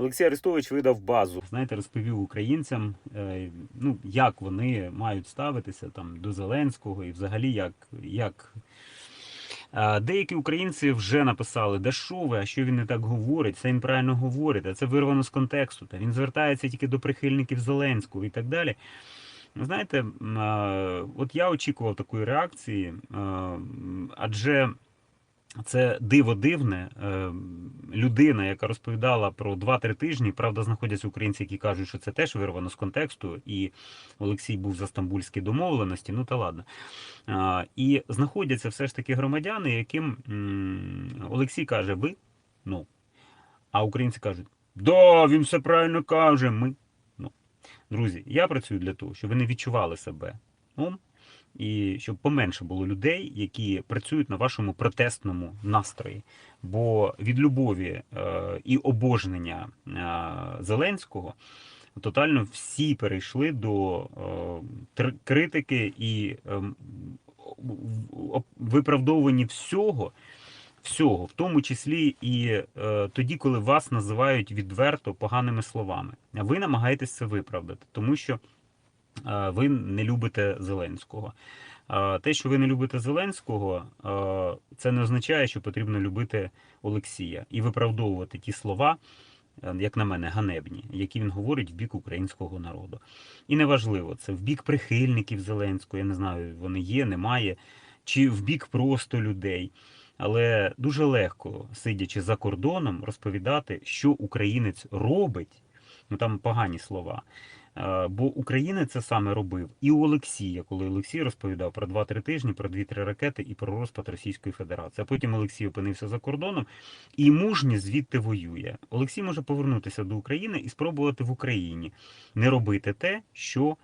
Олексій Арестович видав базу. Знаєте, розповів українцям, е, ну, як вони мають ставитися там, до Зеленського і взагалі як. як... Деякі українці вже написали, да що ви, а що він не так говорить, це він правильно говорить, а це вирвано з контексту. Та він звертається тільки до прихильників Зеленського і так далі. Знаєте, е, от я очікував такої реакції, адже це диво дивне. е, Людина, яка розповідала про 2-3 тижні, правда, знаходяться українці, які кажуть, що це теж вирвано з контексту, і Олексій був за стамбульські домовленості, ну та ладно. І знаходяться все ж таки громадяни, яким Олексій каже, ви, ну. А українці кажуть, да, він все правильно каже, ми. Ну. Друзі, я працюю для того, щоб ви не відчували себе. Ну, і щоб поменше було людей, які працюють на вашому протестному настрої. Бо від любові е, і обожнення е, Зеленського тотально всі перейшли до е, критики і виправдовування всього. Всього, в тому числі і е, тоді, коли вас називають відверто поганими словами, а ви намагаєтесь це виправдати, тому що ви не любите Зеленського. Те, що ви не любите Зеленського, це не означає, що потрібно любити Олексія і виправдовувати ті слова, е, як на мене, ганебні, які він говорить в бік українського народу. І неважливо, це в бік прихильників Зеленського, я не знаю, вони є, немає, чи в бік просто людей. Але дуже легко, сидячи за кордоном, розповідати, що українець робить. Ну там погані слова. Е, Бо українець це саме робив і у Олексія, коли Олексій розповідав про 2-3 тижні, про 2-3 ракети і про розпад Російської Федерації. А потім Олексій опинився за кордоном і мужньо звідти воює. Олексій може повернутися до України і спробувати в Україні не робити те, що.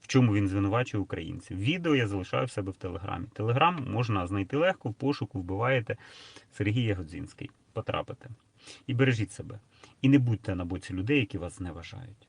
В чому він звинувачує українців? Відео я залишаю в себе в Телеграмі. Телеграм можна знайти легко, в пошуку вбиваєте Сергій Ягодзінський. Потрапите. І бережіть себе. І не будьте на боці людей, які вас зневажають.